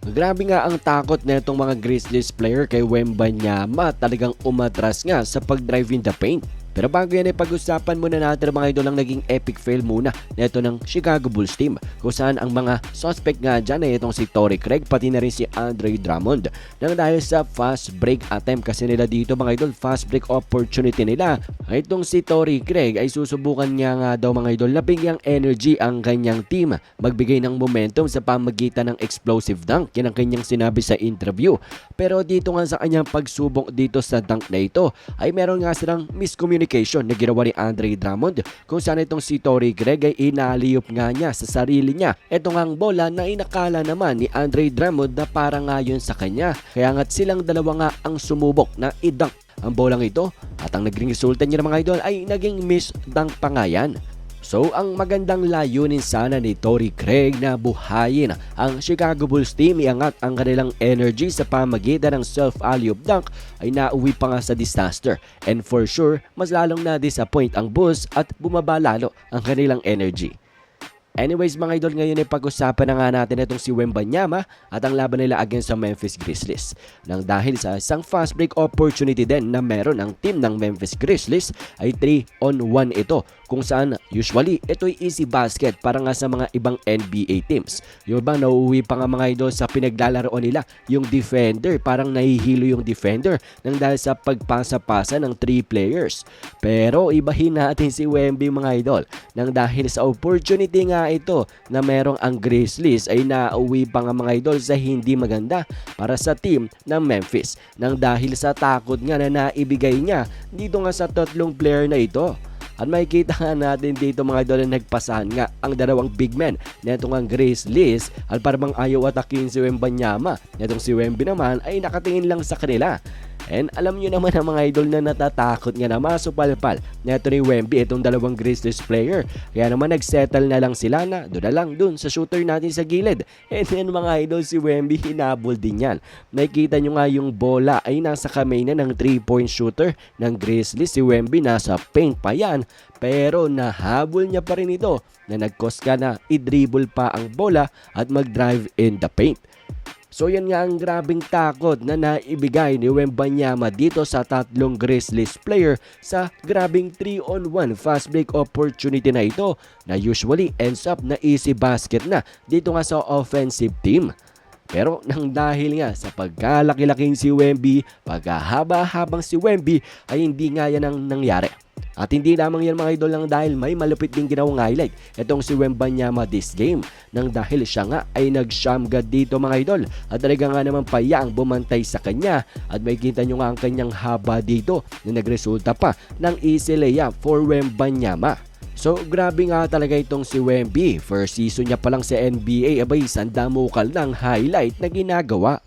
Grabe nga ang takot na itong mga Grizzlies player kay Wembanyama talagang umatras nga sa pag-drive in the paint. Pero bago yan ay pag-usapan muna natin mga idol ang naging epic fail muna nito ng Chicago Bulls team kung saan ang mga suspect nga dyan ay itong si Torrey Craig pati na rin si Andre Drummond. Nang dahil sa fast break attempt kasi nila dito mga idol fast break opportunity nila. Itong si Torrey Craig ay susubukan niya nga daw mga idol na bigyang energy ang kanyang team magbigay ng momentum sa pamagitan ng explosive dunk. Yan ang kanyang sinabi sa interview. Pero dito nga sa kanyang pagsubok dito sa dunk na ito ay meron nga silang miscommunication na ginawa ni Andre Drummond kung saan itong si Torrey Craig ay inaliyop nga niya sa sarili niya. Ito nga ang bola na inakala naman ni Andre Drummond na para nga yun sa kanya. Kaya nga't silang dalawa nga ang sumubok na i-dunk ang bolang ito at ang naging resulta niya mga idol ay naging miss dunk pa nga yan. So ang magandang layunin sana ni Tory Craig na buhayin ang Chicago Bulls team iangat ang kanilang energy sa pamagitan ng self-alley dunk ay nauwi pa nga sa disaster and for sure mas lalong na-disappoint ang Bulls at bumaba lalo ang kanilang energy. Anyways mga idol, ngayon ay pag-usapan na nga natin itong si Wembanyama at ang laban nila against sa Memphis Grizzlies. Nang dahil sa isang fast break opportunity din na meron ang team ng Memphis Grizzlies ay 3 on 1 ito kung saan usually ito ay easy basket para nga sa mga ibang NBA teams. Yung iba nauuwi pa nga mga idol sa pinaglalaro nila yung defender parang nahihilo yung defender nang dahil sa pagpasa-pasa ng 3 players. Pero ibahin natin si Wemby mga idol nang dahil sa opportunity nga ito na merong ang Grizzlies ay nauwi pa nga mga idol sa hindi maganda para sa team ng Memphis nang dahil sa takot nga na naibigay niya dito nga sa tatlong player na ito. At makikita nga natin dito mga idol na nagpasahan nga ang dalawang big men na itong ang Grizzlies at parang ayaw atakin si Wembanyama. Itong si Wemby naman ay nakatingin lang sa kanila. And alam nyo naman ang mga idol na natatakot nga na masupalpal na ito ni Wemby itong dalawang Grizzlies player. Kaya naman nagsettle na lang sila na doon na lang doon sa shooter natin sa gilid. And then mga idol si Wemby hinabol din yan. Nakikita nyo nga yung bola ay nasa kamay na ng 3 point shooter ng Grizzlies. Si Wemby nasa paint pa yan. Pero nahabol niya pa rin ito na nagkos ka na i-dribble pa ang bola at mag-drive in the paint. So yan nga ang grabing takot na naibigay ni Wembanyama dito sa tatlong Grizzlies player sa grabing 3 on 1 fast break opportunity na ito na usually ends up na easy basket na dito nga sa offensive team. Pero nang dahil nga sa pagkalaki-laking si Wemby, pagkahaba-habang si Wemby ay hindi nga yan ang nangyari. At hindi lamang yan mga idol lang dahil may malupit din ginawang highlight itong si Wembanyama this game nang dahil siya nga ay nag-shamgad dito mga idol at talaga nga naman paya ang bumantay sa kanya at may kita nyo nga ang kanyang haba dito na nagresulta pa ng easy layup for Wembanyama. So grabe nga talaga itong si Wemby. First season niya pa lang sa NBA, abay sandamukal ng highlight na ginagawa.